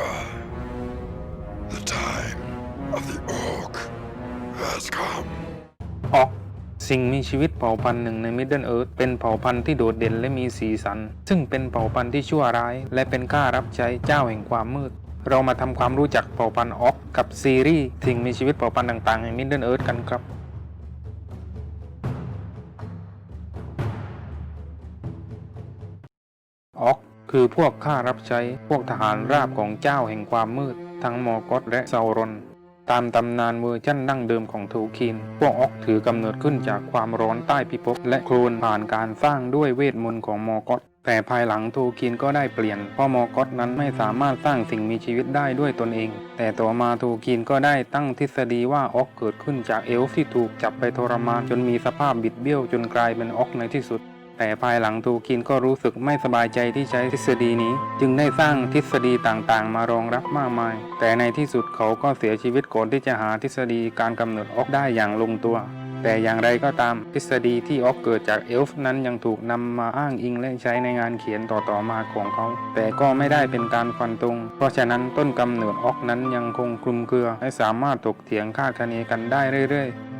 over. The time of the orc has come. ออกสิ่งมีชีวิตเผ่าพันธุ์หนึ่งในมิดเดิลเอิร์ธเป็นเผ่าพันธุ์ที่โดดเด่นและมีสีสัน ซึ่งเป็นเผ่าพันธุ์ที่ชั่วร้าย และเป็นข้ารับใช้เจ้าแห่งความมืด เรามาทำความรู้จักเผ่าพันธุ์ออกกับซีรีส์สิ่งมีชีวิตเผ่าพันธุ์ต่างๆแห่งมิดเดิลเอิร์ธกันครับออก คือพวกข้ารับใช้พวกทหารราบของเจ้าแห่งความมืด ทั้งมอร์กอตและเซารอนตามตำนานเวอร์ชั่นดั้งเดิมของโทคิน พวกออกถือกำเนิดขึ้นจากความร้อนใต้พิภพและโคลนผ่านการสร้างด้วยเวทมนต์ของมอร์กอตแต่ภายหลังโทคินก็ได้เปลี่ยน เพราะมอร์กอตนั้นไม่สามารถสร้างสิ่งมีชีวิตได้ด้วยตนเอง แต่ต่อมาโทคินก็ได้ตั้งทฤษฎีว่าออกเกิดขึ้นจากเอลฟ์ที่ถูกจับไปทรมานจนมีสภาพบิดเบี้ยวจนกลายเป็นออกในที่สุด แต่ภายหลังทูคินก็รู้สึกไม่สบายใจที่ใช้ทฤษฎีนี้ จึงได้สร้างทฤษฎีต่างๆ มารองรับมากมาย แต่ในที่สุดเขาก็เสียชีวิตก่อนที่จะหาทฤษฎีการกำเนิดออกได้อย่างลงตัว แต่อย่างไรก็ตามทฤษฎีที่ออกเกิดจากเอลฟ์นั้นยังถูกนำมาอ้างอิงและใช้ในงานเขียนต่อๆมาของเขา แต่ก็ไม่ได้เป็นการฟันตรง เพราะฉะนั้นต้นกำเนิดออกนั้นยังคงคลุมเครือ และสามารถถกเถียงคาดคะเนกันได้เรื่อยๆ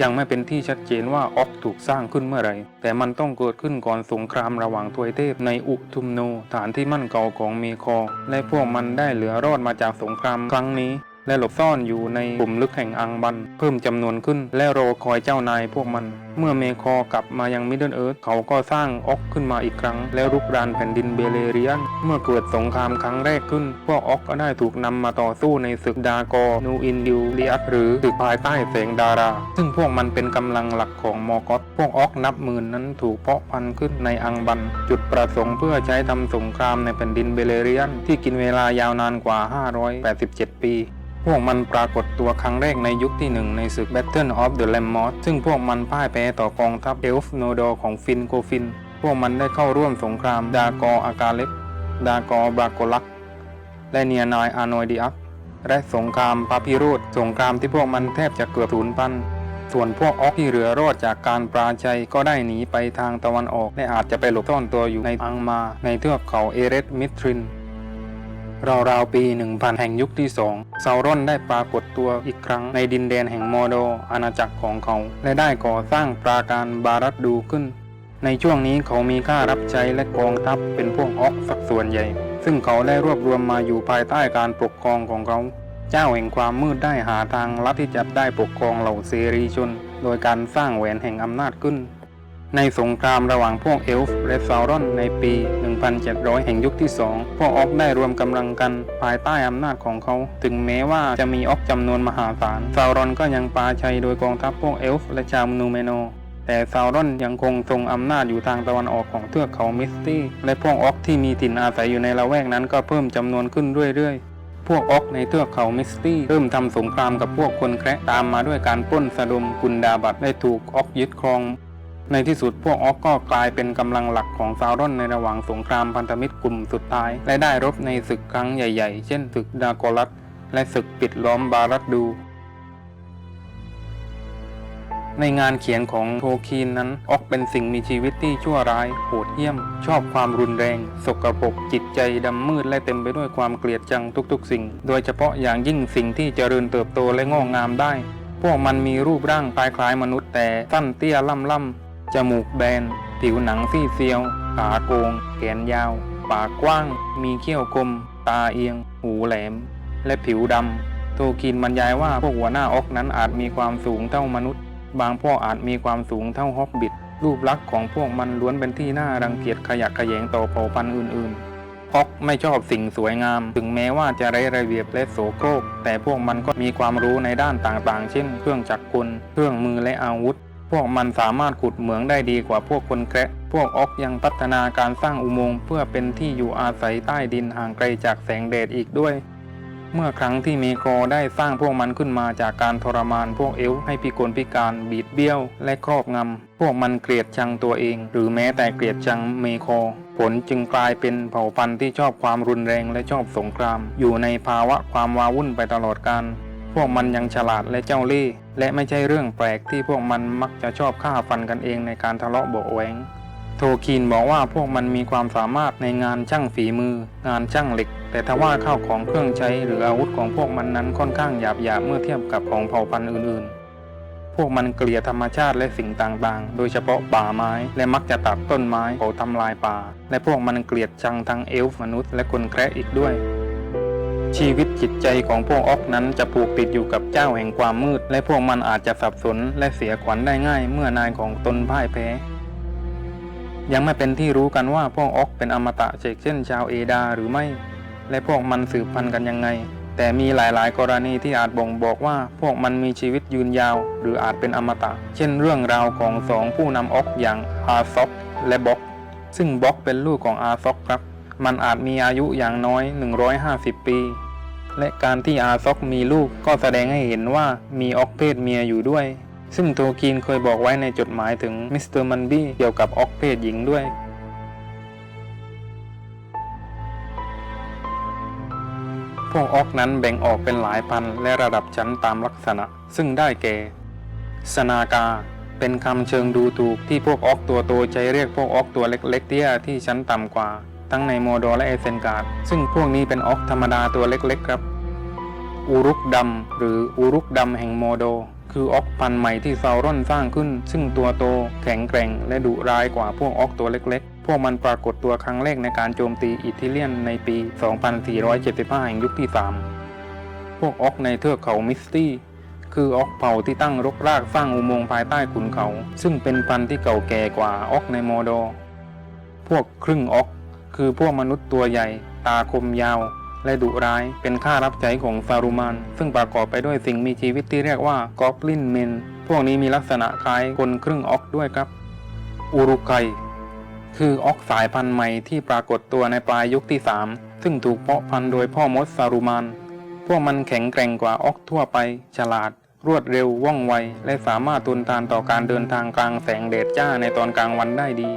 ยังไม่เป็นที่ชัดเจนว่าออกถูกสร้างขึ้นเมื่อไร แต่มันต้องเกิดขึ้นก่อนสงครามระหว่างทวยเทพในอุทุมโนฐานที่มั่นเก่าของเมคอ และพวกมันได้เหลือรอดมาจากสงครามครั้งนี้ และหลบซ่อนอยู่ในกลุ่มลึกแห่งอังบัน เพิ่มจำนวนขึ้น และรอคอยเจ้านายพวกมัน เมื่อเมคอกลับมายังมิดเดิลเอิร์ธเขาก็สร้างอ็อกขึ้นมาอีกครั้ง แล้วรุกรานแผ่นดินเบเลเรียน เมื่อเกิดสงครามครั้งแรกขึ้น พวกอ็อกก็ได้ถูกนำมาต่อสู้ในศึกดากอนูอินดิวเลียสหรือศึกภายใต้แสงดารา ซึ่งพวกมันเป็นกำลังหลักของมอร์กอตพวกอ็อกนับหมื่นนั้นถูกเพาะพันธุ์ขึ้นในอังบัน จุดประสงค์เพื่อใช้ทำสงครามในแผ่นดินเบเลเรียน ที่กินเวลายาวนานกว่า 587 ปี พวกมันปรากฏตัวครั้งแรกในยุคที่หนึ่งในศึก Battle of the Lammoth ซึ่งพวกมันพ่ายแพ้ต่อกองทัพเอลฟ์โนดอของฟินโกฟิน พวกมันได้เข้าร่วมสงครามดากออากาเล็ก ดากอบราโกลัก และเนียนายอานอยดิอักและสงครามปาพิโรธสงครามที่พวกมันแทบจะเกือบสูญพันธุ์ส่วนพวกออกที่เหลือรอดจากการปราชัยก็ได้หนีไปทางตะวันออก และอาจจะไปหลบซ่อนตัวอยู่ในอังมา ในเทือกเขาเอเรสมิทริน ราวๆปี 1000 แห่งยุคที่สองเซารอนได้ปรากฏตัวอีกครั้งในดินแดนแห่งมอโดอาณาจักรของเขา และได้ก่อสร้างปราการบารัดดูขึ้น ในช่วงนี้เขามีค่ารับใช้และกองทัพเป็นพวกออกสักส่วนใหญ่ ซึ่งเขาได้รวบรวมมาอยู่ภายใต้การปกครองของเขา เจ้าแห่งความมืดได้หาทางลัดที่จะได้ปกครองเหล่าเซรีชน โดยการสร้างแหวนแห่งอำนาจขึ้น ในสงครามระหว่างพวกเอลฟ์และซาวรอนในปี 1700 แห่งยุคที่ 2 พวกออกได้รวมกำลังกันภายใต้อำนาจของเขา ถึงแม้ว่าจะมีออกจำนวนมหาศาล ซาวรอนก็ยังปราชัยโดยกองทัพพวกเอลฟ์และชาวนูเมโนแต่ซาวรอนยังคงทรงอำนาจอยู่ทางตะวันออกของเทือกเขามิสตี้ และพวกออกที่มีถิ่นอาศัยอยู่ในละแวกนั้นก็เพิ่มจำนวนขึ้นเรื่อยๆ พวกออกในเทือกเขามิสตี้เริ่มทำสงครามกับพวกคนแคระตามมาด้วยการปล้นสะดมกุนดาบัตได้ถูกออกยึดครอง ในที่สุดพวกออกก็กลายเป็นกำลังหลักของซาวรอนในระหว่างสงครามพันธมิตรกลุ่มสุดท้าย และได้รบในศึกครั้งใหญ่ๆ เช่นศึกดาโกลัสและศึกปิดล้อมบารัดดู ในงานเขียนของโทคีนนั้นออกเป็นสิ่งมีชีวิตที่ชั่วร้าย โหดเหี้ยม ชอบความรุนแรง สกปรกจิตใจดำมืดและเต็มไปด้วยความเกลียดชังทุกๆ สิ่ง โดยเฉพาะอย่างยิ่งสิ่งที่เจริญเติบโตและงอกงามได้ พวกมันมีรูปร่างคล้ายๆมนุษย์แต่สั้นเตี้ยล่ำล่ำ มูกแบนผิวหนังซี่เซียว ขาโกง แขนยาว ปากกว้าง มีเขี้ยวคม ตาเอียง หูแหลม และผิวดำโทคินบรรยายว่าพวกหัวหน้าออกนั้นอาจมีความสูงเท่ามนุษย์ บางพวกอาจมีความสูงเท่าฮอบบิทรูปลักษณ์ของพวกมันล้วนเป็นที่น่ารังเกียจขยะแขยงต่อเผ่าพันธุ์อื่นๆฮอกไม่ชอบสิ่งสวยงาม ถึงแม้ว่าจะไร้ระเบียบและโสโครก แต่พวกมันก็มีความรู้ในด้านต่างๆ เช่น เครื่องจักรกล เครื่องมือและอาวุธ พวกมันสามารถขุดเหมืองได้ดีกว่าพวกคนแคระพวกออกยังพัฒนาการสร้างอุโมงค์เพื่อเป็นที่อยู่อาศัยใต้ดินห่างไกลจากแสงแดดอีกด้วย เมื่อครั้งที่เมโครได้สร้างพวกมันขึ้นมาจากการทรมานพวกเอลให้พิกลพิการบีดเบี้ยว และครอบงำ พวกมันเกลียดชังตัวเอง หรือแม้แต่เกลียดชังเมโคผลจึงกลายเป็นเผ่าพันธุ์ที่ชอบความรุนแรงและชอบสงคราม อยู่ในภาวะความวาวุ่นไปตลอดกาล พวกมันยังฉลาดและเจ้าเล่ห์และไม่ใช่เรื่องแปลกที่พวกมันมักจะชอบฆ่าฟันกันเองในการทะเลาะเบาะแหวงโทคีนบอกว่าพวกมันมีความสามารถในงานช่างฝีมือ งานช่างเหล็ก แต่ทว่าข้าวของเครื่องใช้หรืออาวุธของพวกมันนั้นค่อนข้างหยาบหยาบเมื่อเทียบกับของเผ่าพันธุ์อื่นๆ พวกมันเกลียดธรรมชาติและสิ่งต่างๆ โดยเฉพาะป่าไม้ และมักจะตัดต้นไม้เผาทำลายป่า และพวกมันเกลียดชังทั้งเอลฟ์มนุษย์และคนแคระอีกด้วย ชีวิตจิตใจของพวกออกนั้นจะผูกติดอยู่กับเจ้าแห่งความมืด และพวกมันอาจจะสับสนและเสียขวัญได้ง่ายเมื่อนายของตนพ่ายแพ้ ยังไม่เป็นที่รู้กันว่าพวกออกเป็นอมตะเช่นเช่นชาวเอดาหรือไม่ และพวกมันสืบพันธุ์กันยังไง แต่มีหลายๆ กรณีที่อาจบ่งบอกว่าพวกมันมีชีวิตยืนยาว หรืออาจเป็นอมตะ เช่นเรื่องราวของสองผู้นำออกอย่างอาซอกและบ็อก ซึ่งบ็อกเป็นลูกของอาซอกครับ มันอาจมีอายุอย่างน้อย 150 ปี และการที่อาซอกมีลูกก็แสดงให้เห็นว่ามีออกเพศเมียอยู่ด้วย ซึ่งโทกีนเคยบอกไว้ในจดหมายถึงมิสเตอร์มันบี้เกี่ยวกับออกเพศหญิงด้วยพวกออกนั้นแบ่งออกเป็นหลายพันและระดับชั้นตามลักษณะ ซึ่งได้แก่ สนากา เป็นคำเชิงดูถูกที่พวกออกตัวโตใช้เรียกพวกออกตัวเล็กๆเตี้ยที่ชั้นต่ำกว่า ทั้งในโมโดและเอเซนการ์ดซึ่งพวกนี้เป็นออกธรรมดาตัวเล็กๆครับ อูรุกดำหรืออูรุกดำแห่งโมโด คือออกพันธุ์ใหม่ที่ซาวรอนสร้างขึ้น ซึ่งตัวโต แข็งแกร่ง และดุร้ายกว่าพวกออกตัวเล็กๆ พวกมันปรากฏตัวครั้งแรกในการโจมตีอิทิเลียนในปี 2475 แห่งยุคที่ 3 พวกออกในเทือกเขามิสตี้คือออกเผ่าที่ตั้งรกรากสร้างอุโมงค์ภายใต้ขุนเขา ซึ่งเป็นพันธุ์ที่เก่าแก่กว่าออกในโมโด พวกครึ่งออก คือพวกมนุษย์ตัวใหญ่ ตาคมยาว และดุร้าย เป็นข้ารับใช้ของซารุมาน ซึ่งประกอบไปด้วยสิ่งมีชีวิตที่เรียกว่ากอบลินเมน พวกนี้มีลักษณะคล้ายคนครึ่งออกด้วยครับ อุรุไกคือออกสายพันธุ์ใหม่ที่ปรากฏตัวในปลายยุคที่ 3 ซึ่งถูกเพาะพันธุ์โดยพ่อมดซารุมาน พวกมันแข็งแกร่งกว่าออกทั่วไป ฉลาดรวดเร็วว่องไว และสามารถทนทานต่อการเดินทางกลางแสงแดดจ้าในตอนกลางวันได้ดี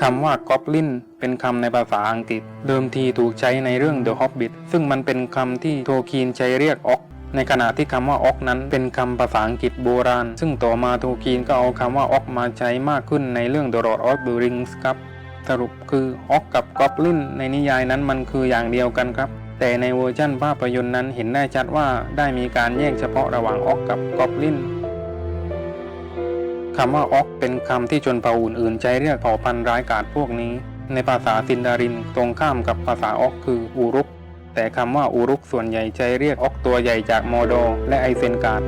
คำว่า Goblin เป็นคำในภาษาอังกฤษ เดิมทีถูกใช้ในเรื่อง The Hobbit ซึ่งมันเป็นคำที่โทคีนใช้เรียกออกในขณะที่คำว่าออกนั้นเป็นคำภาษาอังกฤษโบราณ ซึ่งต่อมาโทคีนก็เอาคำว่าออกมาใช้มากขึ้นในเรื่อง The Lord of the Rings ครับ สรุปคือออกกับ Goblin ในนิยายนั้นมันคืออย่างเดียวกันครับ แต่ในเวอร์ชันภาพยนตร์นั้นเห็นได้ชัดว่าได้มีการแยกเฉพาะระหว่างออกกับ Goblin คำว่าออกเป็นคำที่ชนเผ่าอื่นๆใช้เรียกเผ่าพันธุ์ร้ายกาจพวกนี้ ในภาษาซินดารินตรงข้ามกับภาษาออกคืออูรุก แต่คำว่าอูรุกส่วนใหญ่ใช้เรียกออกตัวใหญ่จากมอโดและไอเซนการ์ด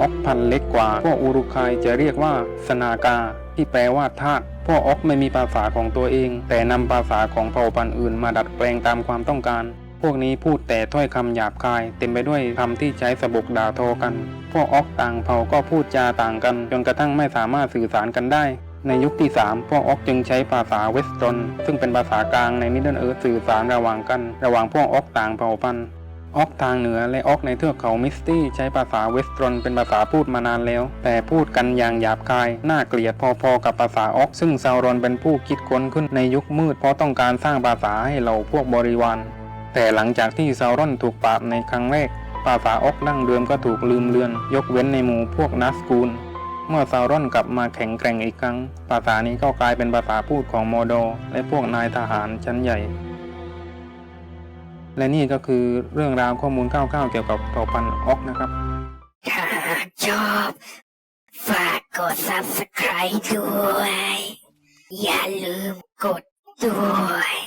ออกพันธุ์เล็กกว่า พวกอูรุคายจะเรียกว่าสนากา ที่แปลว่าทาสพวกออกไม่มีภาษาของตัวเอง แต่นำภาษาของเผ่าพันธุ์อื่นมาดัดแปลงตามความต้องการ พวกนี้พูดแต่ถ้อยคำหยาบคาย เต็มไปด้วยคำที่ใช้สบกด่าทอกัน พวกออกต่างเผ่าก็พูดจาต่างกัน จนกระทั่งไม่สามารถสื่อสารกันได้ ในยุคที่ 3 พวกออกจึงใช้ภาษาเวสตรอนซึ่งเป็นภาษากลางในมิดเดิลเอิร์ธสื่อสารระหว่างกัน ระหว่างพวกออกต่างเผ่าพันธุ์ออกทางเหนือและออกในเทือกเขามิสตี้ใช้ภาษาเวสตรอนเป็นภาษาพูดมานานแล้ว แต่พูดกันอย่างหยาบคาย น่าเกลียดพอๆกับภาษาออกซึ่งซาวรอนเป็นผู้คิดค้นขึ้นในยุคมืดเพราะต้องการสร้างภาษาให้เราพวกบริวาร แต่หลังจากที่ซาวรอนถูกปราบในครั้งแรกภาษาออกดั้งเดิมก็ถูกลืมเลือน ยกเว้นในหมู่พวกนัสกูล เมื่อซาวรอนกลับมาแข็งแกร่งอีกครั้งภาษานี้ก็กลายเป็นภาษาพูดของโมโด และพวกนายทหารชั้นใหญ่ และนี่ก็คือเรื่องราวข้อมูลคร่าวๆเกี่ยวกับเผ่าพันธุ์ออกนะครับถ้าชอบฝากกด subscribe ด้วย อย่าลืมกดด้วย